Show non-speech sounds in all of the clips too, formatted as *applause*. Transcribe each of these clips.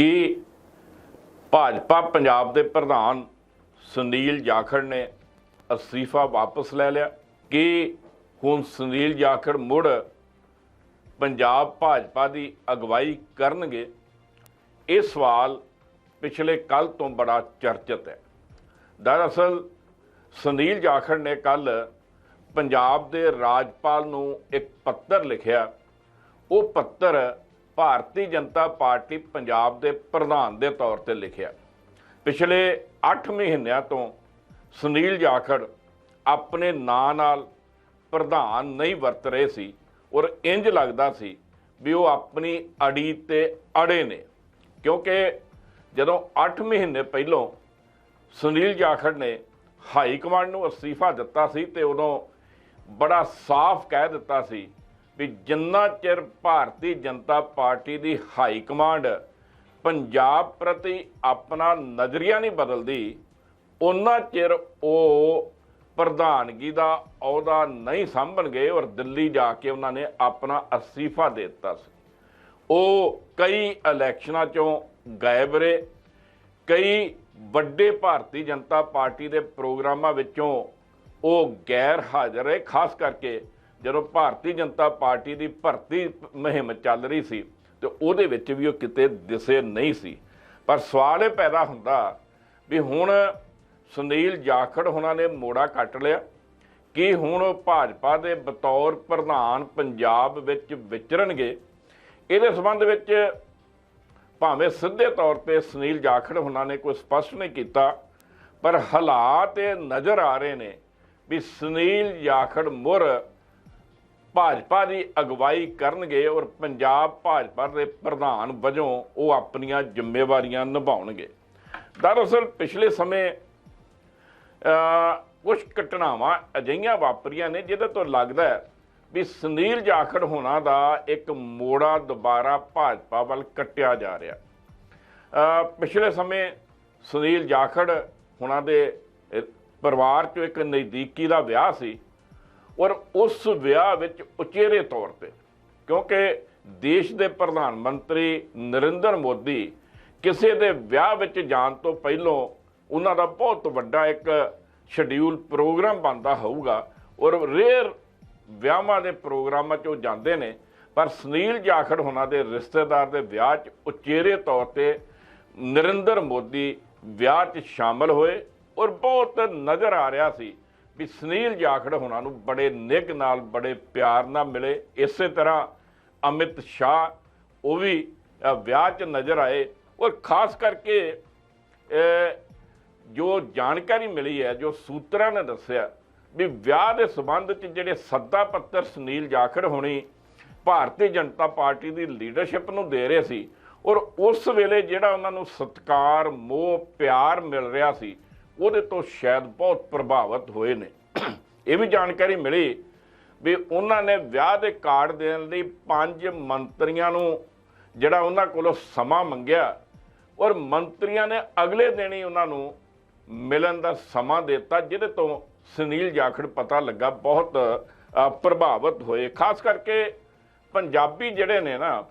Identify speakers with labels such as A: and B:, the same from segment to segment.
A: ਕਿ ਭਾਜਪਾ ਪੰਜਾਬ ਦੇ ਪ੍ਰਧਾਨ ਸੁਨੀਲ ਜਾਖੜ ਨੇ ਅਸਤੀਫਾ ਵਾਪਸ ਲੈ ਲਿਆ ਕਿ ਹੁਣ ਸੁਨੀਲ ਜਾਖੜ ਮੁੜ ਪੰਜਾਬ ਭਾਜਪਾ ਦੀ ਅਗਵਾਈ ਕਰਨਗੇ, ਇਹ ਸਵਾਲ ਪਿਛਲੇ ਕੱਲ ਤੋਂ ਬੜਾ ਚਰਚਿਤ ਹੈ। ਦਰਅਸਲ ਸੁਨੀਲ ਜਾਖੜ ਨੇ ਕੱਲ ਪੰਜਾਬ ਦੇ ਰਾਜਪਾਲ ਨੂੰ ਇੱਕ ਪੱਤਰ ਲਿਖਿਆ। ਉਹ ਪੱਤਰ ਭਾਰਤੀ ਜਨਤਾ ਪਾਰਟੀ ਪੰਜਾਬ ਦੇ ਪ੍ਰਧਾਨ ਦੇ ਤੌਰ ਤੇ ਲਿਖਿਆ ਪਿਛਲੇ 8 ਮਹੀਨਿਆਂ ਤੋਂ ਸੁਨੀਲ ਜਾਖੜ ਆਪਣੇ ਨਾਂ ਨਾਲ ਪ੍ਰਧਾਨ ਨਹੀਂ ਵਰਤ ਰਹੇ ਸੀ ਔਰ ਇੰਜ ਲੱਗਦਾ ਸੀ ਵੀ ਉਹ ਆਪਣੀ ਅੜੀ ਤੇ ਅੜੇ ਨੇ। ਕਿਉਂਕਿ ਜਦੋਂ 8 ਮਹੀਨੇ ਪਹਿਲੋਂ ਸੁਨੀਲ ਜਾਖੜ ਨੇ ਹਾਈ ਕਮਾਂਡ ਨੂੰ ਅਸਤੀਫਾ ਦਿੱਤਾ ਸੀ ਤੇ ਉਦੋਂ ਬੜਾ ਸਾਫ਼ ਕਹਿ ਦਿੱਤਾ ਸੀ ਵੀ ਜਿੰਨਾ ਚਿਰ ਭਾਰਤੀ ਜਨਤਾ ਪਾਰਟੀ ਦੀ ਹਾਈ ਕਮਾਂਡ ਪੰਜਾਬ ਪ੍ਰਤੀ ਆਪਣਾ ਨਜ਼ਰੀਆ ਨਹੀਂ ਬਦਲਦੀ, ਉਹਨਾਂ ਚਿਰ ਉਹ ਪ੍ਰਧਾਨਗੀ ਦਾ ਅਹੁਦਾ ਨਹੀਂ ਸੰਭਣਗੇ ਔਰ ਦਿੱਲੀ ਜਾ ਕੇ ਉਹਨਾਂ ਨੇ ਆਪਣਾ ਅਸਤੀਫਾ ਦੇ ਦਿੱਤਾ ਸੀ। ਉਹ ਕਈ ਇਲੈਕਸ਼ਨਾਂ ਚੋਂ ਗਾਇਬ ਰਹੇ, ਕਈ ਵੱਡੇ ਭਾਰਤੀ ਜਨਤਾ ਪਾਰਟੀ ਦੇ ਪ੍ਰੋਗਰਾਮਾਂ ਵਿੱਚੋਂ ਉਹ ਗੈਰ ਹਾਜ਼ਰ ਰਹੇ, ਖਾਸ ਕਰਕੇ ਜਦੋਂ ਭਾਰਤੀ ਜਨਤਾ ਪਾਰਟੀ ਦੀ ਭਰਤੀ ਮੁਹਿੰਮ ਚੱਲ ਰਹੀ ਸੀ ਤੇ ਉਹਦੇ ਵਿੱਚ ਵੀ ਉਹ ਕਿਤੇ ਦਿਸੇ ਨਹੀਂ ਸੀ। ਪਰ ਸਵਾਲ ਇਹ ਪੈਦਾ ਹੁੰਦਾ ਵੀ ਹੁਣ ਸੁਨੀਲ ਜਾਖੜ ਉਹਨਾਂ ਨੇ ਮੋੜਾ ਕੱਟ ਲਿਆ। ਕਿ ਹੁਣ ਉਹ ਭਾਜਪਾ ਦੇ ਬਤੌਰ ਪ੍ਰਧਾਨ ਪੰਜਾਬ ਵਿੱਚ ਵਿਚਰਨਗੇ? ਇਹਦੇ ਸੰਬੰਧ ਵਿੱਚ ਭਾਵੇਂ ਸਿੱਧੇ ਤੌਰ ਤੇ ਸੁਨੀਲ ਜਾਖੜ ਉਹਨਾਂ ਨੇ ਕੋਈ ਸਪਸ਼ਟ ਨਹੀਂ ਕੀਤਾ, ਪਰ ਹਾਲਾਤ ਇਹ ਨਜ਼ਰ ਆ ਰਹੇ ਨੇ ਵੀ ਸੁਨੀਲ ਜਾਖੜ ਮੁਰ ਭਾਜਪਾ ਦੀ ਅਗਵਾਈ ਕਰਨਗੇ ਔਰ ਪੰਜਾਬ ਭਾਜਪਾ ਦੇ ਪ੍ਰਧਾਨ ਵਜੋਂ ਉਹ ਆਪਣੀਆਂ ਜ਼ਿੰਮੇਵਾਰੀਆਂ ਨਿਭਾਉਣਗੇ। ਦਰਅਸਲ ਪਿਛਲੇ ਸਮੇਂ ਕੁਝ ਘਟਨਾਵਾਂ ਅਜਿਹੀਆਂ ਵਾਪਰੀਆਂ ਨੇ ਜਿਹਦੇ ਤੋਂ ਲੱਗਦਾ ਹੈ ਵੀ ਸੁਨੀਲ ਜਾਖੜ ਹੋਣਾ ਦਾ ਇੱਕ ਮੋੜਾ ਦੁਬਾਰਾ ਭਾਜਪਾ ਵੱਲ ਕੱਟਿਆ ਜਾ ਰਿਹਾ। ਪਿਛਲੇ ਸਮੇਂ ਸੁਨੀਲ ਜਾਖੜ ਹੋਣਾ ਦੇ ਪਰਿਵਾਰ ਚੋਂ ਇੱਕ ਨਜ਼ਦੀਕੀ ਦਾ ਵਿਆਹ ਸੀ। ਔਰ ਉਸ ਵਿਆਹ ਵਿੱਚ ਉਚੇਰੇ ਤੌਰ ਤੇ, ਕਿਉਂਕਿ ਦੇਸ਼ ਦੇ ਪ੍ਰਧਾਨ ਮੰਤਰੀ ਨਰਿੰਦਰ ਮੋਦੀ ਕਿਸੇ ਦੇ ਵਿਆਹ ਵਿੱਚ ਜਾਣ ਤੋਂ ਪਹਿਲਾਂ ਉਹਨਾਂ ਦਾ ਬਹੁਤ ਵੱਡਾ ਇੱਕ ਸ਼ਡਿਊਲ ਪ੍ਰੋਗਰਾਮ ਬਣਦਾ ਹੋਊਗਾ ਔਰ ਰੇਅਰ ਵਿਆਹਾਂ ਦੇ ਪ੍ਰੋਗਰਾਮਾਂ 'ਚ ਉਹ ਜਾਂਦੇ ਨੇ, ਪਰ ਸੁਨੀਲ ਜਾਖੜ ਹੋਣਾ ਦੇ ਰਿਸ਼ਤੇਦਾਰ ਦੇ ਵਿਆਹ 'ਚ ਉਚੇਰੇ ਤੌਰ ਤੇ ਨਰਿੰਦਰ ਮੋਦੀ ਵਿਆਹ 'ਚ ਸ਼ਾਮਲ ਹੋਏ ਔਰ ਬਹੁਤ ਨਜ਼ਰ ਆ ਰਿਹਾ ਸੀ ਵੀ ਸੁਨੀਲ ਜਾਖੜ ਹੋਣਾ ਨੂੰ ਬੜੇ ਨਿੱਘ ਨਾਲ, ਬੜੇ ਪਿਆਰ ਨਾਲ ਮਿਲੇ। ਇਸੇ ਤਰ੍ਹਾਂ ਅਮਿਤ ਸ਼ਾਹ, ਉਹ ਵੀ ਵਿਆਹ 'ਚ ਨਜ਼ਰ ਆਏ। ਔਰ ਖਾਸ ਕਰਕੇ ਜੋ ਜਾਣਕਾਰੀ ਮਿਲੀ ਹੈ, ਜੋ ਸੂਤਰਾਂ ਨੇ ਦੱਸਿਆ, ਵੀ ਵਿਆਹ ਦੇ ਸਬੰਧ 'ਚ ਜਿਹੜੇ ਸੱਦਾ ਪੱਤਰ ਸੁਨੀਲ ਜਾਖੜ ਹੋਣੀ ਭਾਰਤੀ ਜਨਤਾ ਪਾਰਟੀ ਦੀ ਲੀਡਰਸ਼ਿਪ ਨੂੰ ਦੇ ਰਹੇ ਸੀ, ਔਰ ਉਸ ਵੇਲੇ ਜਿਹੜਾ ਉਹਨਾਂ ਨੂੰ ਸਤਕਾਰ, ਮੋਹ, ਪਿਆਰ ਮਿਲ ਰਿਹਾ ਸੀ ਉਹਦੇ ਤੋਂ ਸ਼ਾਇਦ ਬਹੁਤ ਪ੍ਰਭਾਵਿਤ ਹੋਏ ਨੇ। ਇਹ ਵੀ ਜਾਣਕਾਰੀ ਮਿਲੀ ਵੀ ਉਹਨਾਂ ਨੇ ਵਿਆਹ ਦੇ ਕਾਰਡ ਦੇਣ ਲਈ ਪੰਜ ਮੰਤਰੀਆਂ ਨੂੰ ਜਿਹੜਾ ਉਹਨਾਂ ਕੋਲੋਂ ਸਮਾਂ ਮੰਗਿਆ ਔਰ ਮੰਤਰੀਆਂ ਨੇ ਅਗਲੇ ਦਿਨ ਹੀ ਉਹਨਾਂ ਨੂੰ ਮਿਲਣ ਦਾ ਸਮਾਂ ਦਿੱਤਾ, ਜਿਹਦੇ ਤੋਂ ਸੁਨੀਲ ਜਾਖੜ ਪਤਾ ਲੱਗਾ ਬਹੁਤ ਪ੍ਰਭਾਵਿਤ ਹੋਏ। ਖਾਸ ਕਰਕੇ ਪੰਜਾਬੀ ਜਿਹੜੇ ਨੇ ਨਾ,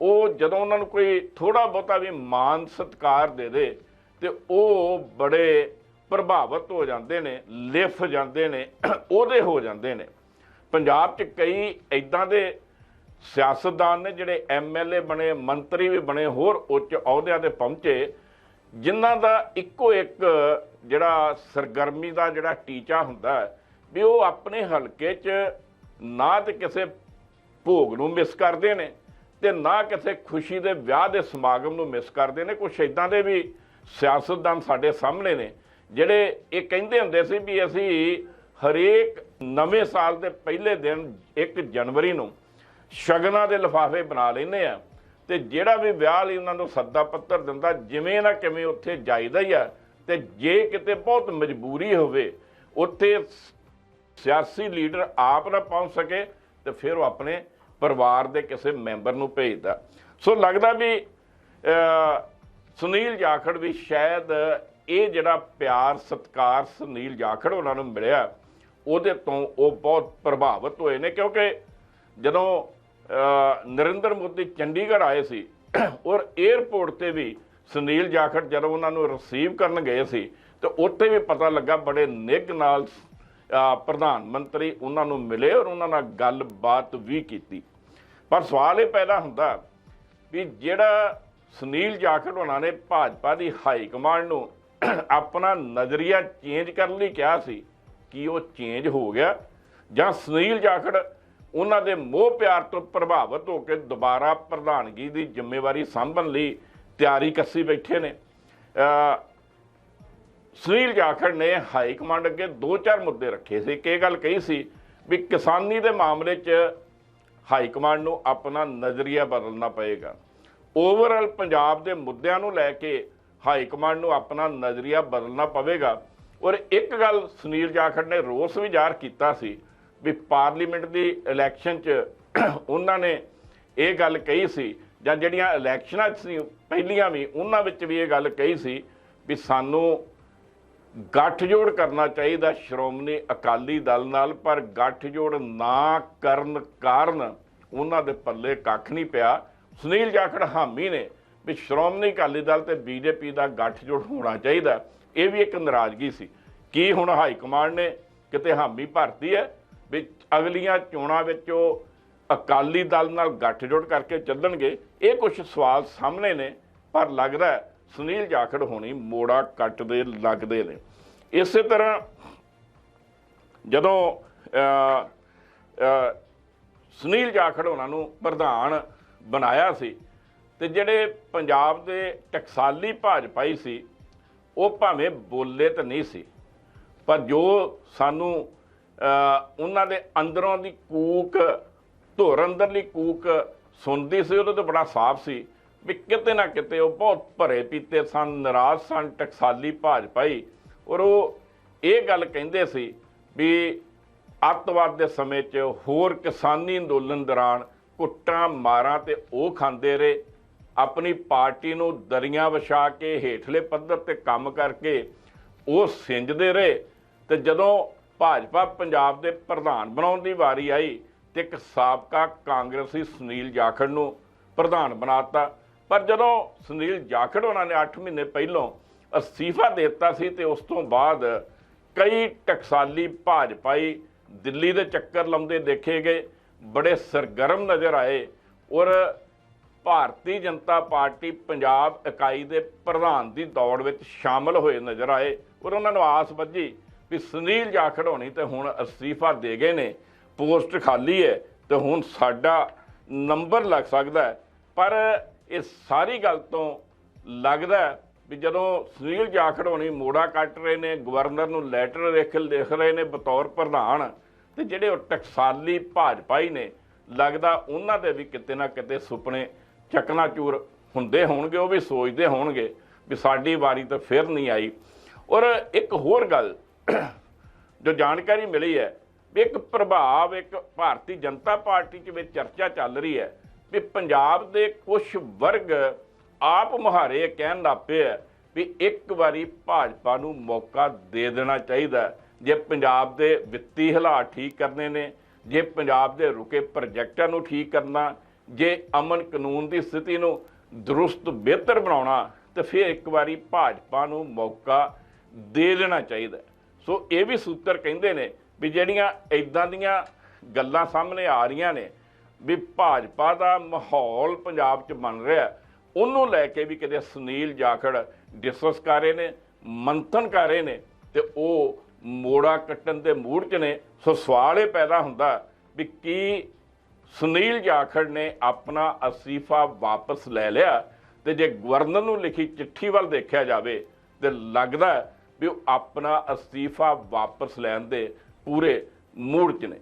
A: ਉਹ ਜਦੋਂ ਉਹਨਾਂ ਨੂੰ ਕੋਈ ਥੋੜਾ ਬਹੁਤਾ ਵੀ ਮਾਨ ਸਤਕਾਰ ਦੇ ਦੇ ਤੇ ਉਹ ਬੜੇ ਪ੍ਰਭਾਵਿਤ ਹੋ ਜਾਂਦੇ ਨੇ, ਲਿਫ ਜਾਂਦੇ ਨੇ, ਉਹਦੇ ਹੋ ਜਾਂਦੇ ਨੇ। ਪੰਜਾਬ 'ਚ ਕਈ ਇਦਾਂ ਦੇ ਸਿਆਸਤਦਾਨ ਨੇ ਜਿਹੜੇ ਐਮਐਲਏ ਬਣੇ, ਮੰਤਰੀ ਵੀ ਬਣੇ, ਹੋਰ ਉੱਚ ਅਹੁਦਿਆਂ ਤੇ ਪਹੁੰਚੇ, ਜਿਨ੍ਹਾਂ ਦਾ ਇੱਕੋ ਇੱਕ ਜਿਹੜਾ ਸਰਗਰਮੀ ਦਾ ਜਿਹੜਾ ਟੀਚਾ ਹੁੰਦਾ ਵੀ ਉਹ ਆਪਣੇ ਹਲਕੇ 'ਚ ਨਾ ਤੇ ਕਿਸੇ ਭੋਗ ਨੂੰ ਮਿਸ ਕਰਦੇ ਨੇ ਤੇ ਨਾ ਕਿਸੇ ਖੁਸ਼ੀ ਦੇ ਵਿਆਹ ਦੇ ਸਮਾਗਮ ਨੂੰ ਮਿਸ ਕਰਦੇ ਨੇ। ਕੁਛ ਇਦਾਂ ਦੇ ਵੀ ਸਿਆਸਤਦਾਨ ਸਾਡੇ ਸਾਹਮਣੇ ਨੇ। ਜਿਹੜੇ ਇਹ ਕਹਿੰਦੇ ਹੁੰਦੇ ਸੀ ਵੀ ਅਸੀਂ ਹਰੇਕ ਨਵੇਂ ਸਾਲ ਦੇ ਪਹਿਲੇ ਦਿਨ 1 ਜਨਵਰੀ ਨੂੰ ਸ਼ਗਨਾਂ ਦੇ ਲਿਫਾਫੇ ਬਣਾ ਲੈਂਦੇ ਆ ਤੇ ਜਿਹੜਾ ਵੀ ਵਿਆਹ ਲਈ ਉਹਨਾਂ ਨੂੰ ਸੱਦਾ ਪੱਤਰ ਦਿੰਦਾ, ਜਿਵੇਂ ਨਾ ਕਿਵੇਂ ਉੱਥੇ ਜਾਈਦਾ ਹੀ ਆ ਤੇ ਜੇ ਕਿਤੇ ਬਹੁਤ ਮਜਬੂਰੀ ਹੋਵੇ, ਉੱਥੇ ਸਿਆਸੀ ਲੀਡਰ ਆਪ ਨਾ ਪਹੁੰਚ ਸਕੇ ਤੇ ਫਿਰ ਉਹ ਆਪਣੇ ਪਰਿਵਾਰ ਦੇ ਕਿਸੇ ਮੈਂਬਰ ਨੂੰ ਭੇਜਦਾ। ਸੋ ਲੱਗਦਾ ਵੀ ਸੁਨੀਲ ਜਾਖੜ ਵੀ ਸ਼ਾਇਦ ਇਹ ਜਿਹੜਾ ਪਿਆਰ, ਸਤਕਾਰ ਸੁਨੀਲ ਜਾਖੜ ਉਹਨਾਂ ਨੂੰ ਮਿਲਿਆ, ਉਹਦੇ ਤੋਂ ਉਹ ਬਹੁਤ ਪ੍ਰਭਾਵਿਤ ਹੋਏ ਨੇ ਕਿਉਂਕਿ ਜਦੋਂ ਨਰਿੰਦਰ ਮੋਦੀ ਚੰਡੀਗੜ੍ਹ ਆਏ ਸੀ ਔਰ 에ਅਰਪੋਰਟ ਤੇ ਵੀ ਸੁਨੀਲ ਜਾਖੜ ਜਦੋਂ ਉਹਨਾਂ ਨੂੰ ਰਿਸੀਵ ਕਰਨ ਗਏ ਸੀ, ਤੇ ਉੱਥੇ ਵੀ ਪਤਾ ਲੱਗਾ ਬੜੇ ਨਿੱਘ ਨਾਲ ਪ੍ਰਧਾਨ ਮੰਤਰੀ ਉਹਨਾਂ ਨੂੰ ਮਿਲੇ ਔਰ ਉਹਨਾਂ ਨਾਲ ਗੱਲਬਾਤ ਵੀ ਕੀਤੀ। ਪਰ ਸਵਾਲ ਇਹ ਪੈਦਾ ਹੁੰਦਾ ਵੀ ਜਿਹੜਾ ਸੁਨੀਲ ਜਾਖੜ ਉਹਨਾਂ ਨੇ ਭਾਜਪਾ ਦੀ ਹਾਈ ਕਮਾਂਡ ਨੂੰ ਆਪਣਾ ਨਜ਼ਰੀਆ ਚੇਂਜ ਕਰਨ ਲਈ ਕਿਹਾ ਸੀ ਕਿ ਉਹ ਚੇਂਜ ਹੋ ਗਿਆ ਜਾਂ ਸੁਨੀਲ ਜਾਖੜ ਉਹਨਾਂ ਦੇ ਮੋਹ ਪਿਆਰ ਤੋਂ ਪ੍ਰਭਾਵਿਤ ਹੋ ਕੇ ਦੁਬਾਰਾ ਪ੍ਰਧਾਨਗੀ ਦੀ ਜ਼ਿੰਮੇਵਾਰੀ ਸੰਭਣ ਲਈ ਤਿਆਰੀ ਕੱਸੀ ਬੈਠੇ ਨੇ। ਸੁਨੀਲ ਜਾਖੜ ਨੇ ਹਾਈ ਕਮਾਂਡ ਅੱਗੇ ਦੋ ਚਾਰ ਮੁੱਦੇ ਰੱਖੇ ਸੀ। ਕਿ ਇਹ ਗੱਲ ਕਹੀ ਸੀ ਵੀ ਕਿਸਾਨੀ ਦੇ ਮਾਮਲੇ 'ਚ ਹਾਈ ਕਮਾਂਡ ਨੂੰ ਆਪਣਾ ਨਜ਼ਰੀਆ ਬਦਲਣਾ ਪਏਗਾ। ਓਵਰਆਲ ਪੰਜਾਬ ਦੇ ਮੁੱਦਿਆਂ ਨੂੰ ਲੈ ਕੇ ਹਾਈ ਕਮਾਂਡ ਨੂੰ ਆਪਣਾ ਨਜ਼ਰੀਆ ਬਦਲਣਾ ਪਵੇਗਾ। ਔਰ ਇੱਕ ਗੱਲ ਸੁਨੀਲ ਜਾਖੜ ਨੇ ਰੋਸ ਵੀ ਜ਼ਾਹਰ ਕੀਤਾ ਸੀ ਵੀ ਪਾਰਲੀਮੈਂਟ ਦੀ ਇਲੈਕਸ਼ਨ 'ਚ ਉਹਨਾਂ ਨੇ ਇਹ ਗੱਲ ਕਹੀ ਸੀ, ਜਾਂ ਜਿਹੜੀਆਂ ਇਲੈਕਸ਼ਨਾਂ 'ਚ ਸੀ, ਪਹਿਲੀਆਂ ਵੀ, ਉਹਨਾਂ ਵਿੱਚ ਵੀ ਇਹ ਗੱਲ ਕਹੀ ਸੀ ਵੀ ਸਾਨੂੰ ਗੱਠਜੋੜ ਕਰਨਾ ਚਾਹੀਦਾ ਸ਼੍ਰੋਮਣੀ ਅਕਾਲੀ ਦਲ ਨਾਲ, ਪਰ ਗੱਠਜੋੜ ਨਾ ਕਰਨ ਕਾਰਨ ਉਹਨਾਂ ਦੇ ਪੱਲੇ ਕੱਖ ਨਹੀਂ ਪਿਆ। ਸੁਨੀਲ ਜਾਖੜ ਹਾਮੀ ਨੇ ਵੀ ਸ਼੍ਰੋਮਣੀ ਅਕਾਲੀ ਦਲ ਤੇ ਬੀਜੇਪੀ ਦਾ ਗੱਠਜੋੜ ਹੋਣਾ ਚਾਹੀਦਾ। ਇਹ ਵੀ ਇੱਕ ਨਾਰਾਜ਼ਗੀ ਸੀ। ਕੀ ਹੁਣ ਹਾਈ ਕਮਾਂਡ ਨੇ ਕਿਤੇ ਹਾਮੀ ਭਰਤੀ ਹੈ ਵੀ ਅਗਲੀਆਂ ਚੋਣਾਂ ਵਿੱਚ ਉਹ ਅਕਾਲੀ ਦਲ ਨਾਲ ਗੱਠਜੋੜ ਕਰਕੇ ਚੱਲਣਗੇ? ਇਹ ਕੁਝ ਸਵਾਲ ਸਾਹਮਣੇ ਨੇ, ਪਰ ਲੱਗਦਾ ਸੁਨੀਲ ਜਾਖੜ ਹੋਣੀ ਮੋੜਾ ਕੱਟਦੇ ਲੱਗਦੇ ਨੇ। ਇਸੇ ਤਰ੍ਹਾਂ ਜਦੋਂ ਸੁਨੀਲ ਜਾਖੜ ਉਹਨਾਂ ਨੂੰ ਪ੍ਰਧਾਨ ਬਣਾਇਆ ਸੀ ਤੇ ਜਿਹੜੇ ਪੰਜਾਬ ਦੇ ਟਕਸਾਲੀ ਭਾਜਪਾਈ ਸੀ, ਉਹ ਭਾਵੇਂ ਬੋਲੇ ਤਾਂ ਨਹੀਂ ਸੀ, ਪਰ ਜੋ ਸਾਨੂੰ ਉਹਨਾਂ ਦੇ ਅੰਦਰੋਂ ਦੀ ਕੂਕ, ਧੁਰ ਅੰਦਰਲੀ ਕੂਕ ਸੁਣਦੀ ਸੀ, ਉਹਦੇ ਤੋਂ ਬੜਾ ਸਾਫ਼ ਸੀ ਵੀ ਕਿਤੇ ਨਾ ਕਿਤੇ ਉਹ ਬਹੁਤ ਭਰੇ ਪੀਤੇ ਸਨ, ਨਾਰਾਜ਼ ਸਨ ਟਕਸਾਲੀ ਭਾਜਪਾਈ। ਔਰ ਉਹ ਇਹ ਗੱਲ ਕਹਿੰਦੇ ਸੀ ਵੀ ਅੱਤਵਾਦ ਦੇ ਸਮੇਂ 'ਚ ਹੋਰ ਕਿਸਾਨੀ ਅੰਦੋਲਨ ਦੌਰਾਨ ਕੁੱਟਾਂ, ਮਾਰਾਂ ਤੇ ਉਹ ਖਾਂਦੇ ਰਹੇ। ਆਪਣੀ ਪਾਰਟੀ ਨੂੰ ਦਰੀਆਂ ਵਿਛਾ ਕੇ, ਹੇਠਲੇ ਪੱਧਰ ਤੇ ਕੰਮ ਕਰਕੇ ਉਹ ਸਿੰਜਦੇ ਰਹੇ ਤੇ ਜਦੋਂ ਭਾਜਪਾ ਪੰਜਾਬ ਦੇ ਪ੍ਰਧਾਨ ਬਣਾਉਣ ਦੀ ਵਾਰੀ ਆਈ ਤੇ ਇੱਕ ਸਾਬਕਾ ਕਾਂਗਰਸੀ ਸੁਨੀਲ ਜਾਖੜ ਨੂੰ ਪ੍ਰਧਾਨ ਬਣਾਤਾ। ਪਰ ਜਦੋਂ ਸੁਨੀਲ ਜਾਖੜ ਉਹਨਾਂ ਨੇ 8 ਮਹੀਨੇ ਪਹਿਲਾਂ ਅਸਤੀਫਾ ਦੇ ਦਿੱਤਾ ਸੀ ਤੇ ਉਸ ਤੋਂ ਬਾਅਦ ਕਈ ਟਕਸਾਲੀ ਭਾਜਪਾਈ ਦਿੱਲੀ ਦੇ ਚੱਕਰ ਲਾਉਂਦੇ ਦੇਖੇ ਗਏ, ਬੜੇ ਸਰਗਰਮ ਨਜ਼ਰ ਆਏ ਔਰ ਭਾਰਤੀ ਜਨਤਾ ਪਾਰਟੀ ਪੰਜਾਬ ਇਕਾਈ ਦੇ ਪ੍ਰਧਾਨ ਦੀ ਦੌੜ ਵਿੱਚ ਸ਼ਾਮਲ ਹੋਏ ਨਜ਼ਰ ਆਏ। ਔਰ ਉਹਨਾਂ ਨੂੰ ਆਸ ਵੱਜੀ ਵੀ ਸੁਨੀਲ ਜਾਖੜ ਹੋਣੀ ਤੇ ਹੁਣ ਅਸਤੀਫਾ ਦੇ ਗਏ ਨੇ। ਪੋਸਟ ਖਾਲੀ ਹੈ ਤੇ ਹੁਣ ਸਾਡਾ ਨੰਬਰ ਲੱਗ ਸਕਦਾ ਪਰ ਇਹ ਸਾਰੀ ਗੱਲ ਤੋਂ ਲੱਗਦਾ ਵੀ ਜਦੋਂ ਸੁਨੀਲ ਜਾਖੜ ਹੋਣੀ ਮੋੜਾ ਕੱਟ ਰਹੇ ਨੇ, ਗਵਰਨਰ ਨੂੰ ਲੈਟਰ ਲਿਖ ਲਿਖ ਰਹੇ ਨੇ ਬਤੌਰ ਪ੍ਰਧਾਨ ਤੇ ਜਿਹੜੇ ਉਹ ਟਕਸਾਲੀ ਭਾਜਪਾਈ ਨੇ, ਲੱਗਦਾ ਉਹਨਾਂ ਦੇ ਵੀ ਕਿਤੇ ਨਾ ਕਿਤੇ ਸੁਪਨੇ ਚਕਨਾਚੂਰ ਹੁੰਦੇ ਹੋਣਗੇ, ਉਹ ਵੀ ਸੋਚਦੇ ਹੋਣਗੇ ਵੀ ਸਾਡੀ ਵਾਰੀ ਤਾਂ ਫਿਰ ਨਹੀਂ ਆਈ। ਔਰ ਇੱਕ ਹੋਰ ਗੱਲ *clears throat* ਜੋ ਜਾਣਕਾਰੀ ਮਿਲੀ ਹੈ ਵੀ ਇੱਕ ਪ੍ਰਭਾਵ, ਇੱਕ ਭਾਰਤੀ ਜਨਤਾ ਪਾਰਟੀ ਚ ਵਿੱਚ ਚਰਚਾ ਚੱਲ ਰਹੀ ਹੈ ਵੀ ਪੰਜਾਬ ਦੇ ਕੁਝ ਵਰਗ ਆਪ ਮੁਹਾਰੇ ਕਹਿਣ ਲੱਗ ਪਏ ਹੈ ਵੀ ਇੱਕ ਵਾਰੀ ਭਾਜਪਾ ਨੂੰ ਮੌਕਾ ਦੇ ਦੇਣਾ ਚਾਹੀਦਾ ਜੇ ਪੰਜਾਬ ਦੇ ਵਿੱਤੀ ਹਾਲਾਤ ਠੀਕ ਕਰਨੇ ਨੇ, ਜੇ ਪੰਜਾਬ ਦੇ ਰੁਕੇ ਪ੍ਰੋਜੈਕਟਾਂ ਨੂੰ ਠੀਕ ਕਰਨਾ ਜੇ ਅਮਨ ਕਾਨੂੰਨ ਦੀ ਸਥਿਤੀ ਨੂੰ ਦਰੁਸਤ, ਬਿਹਤਰ ਬਣਾਉਣਾ, ਤੇ ਫਿਰ ਇੱਕ ਵਾਰੀ ਭਾਜਪਾ ਨੂੰ ਮੌਕਾ ਦੇ ਦੇਣਾ ਚਾਹੀਦਾ ਸੋ ਇਹ ਵੀ ਸੂਤਰ ਕਹਿੰਦੇ ਨੇ ਵੀ ਜਿਹੜੀਆਂ ਇਦਾਂ ਦੀਆਂ ਗੱਲਾਂ ਸਾਹਮਣੇ ਆ ਰਹੀਆਂ ਨੇ, ਵੀ ਭਾਜਪਾ ਦਾ ਮਾਹੌਲ ਪੰਜਾਬ 'ਚ ਬਣ ਰਿਹਾ ਉਹਨੂੰ ਲੈ ਕੇ ਵੀ ਕਿਤੇ ਸੁਨੀਲ ਜਾਖੜ ਡਿਸਕਸ ਕਰ ਰਹੇ ਨੇ, ਮੰਥਨ ਕਰ ਰਹੇ ਨੇ, ਤੇ ਉਹ ਮੋੜਾ ਕੱਟਣ ਦੇ ਮੂਡ 'ਚ ਨੇ। ਸੋ ਸਵਾਲ ਇਹ ਪੈਦਾ ਹੁੰਦਾ ਵੀ ਕੀ ਸੁਨੀਲ ਜਾਖੜ ਨੇ ਆਪਣਾ ਅਸਤੀਫਾ ਵਾਪਸ ਲੈ ਲਿਆ ਤੇ ਜੇ ਗਵਰਨਰ ਨੂੰ ਲਿਖੀ ਚਿੱਠੀ ਵੱਲ ਦੇਖਿਆ ਜਾਵੇ ਤੇ ਲੱਗਦਾ ਵੀ ਉਹ ਆਪਣਾ ਅਸਤੀਫਾ ਵਾਪਸ ਲੈਣ ਦੇ ਪੂਰੇ ਮੂਡ 'ਚ ਨੇ।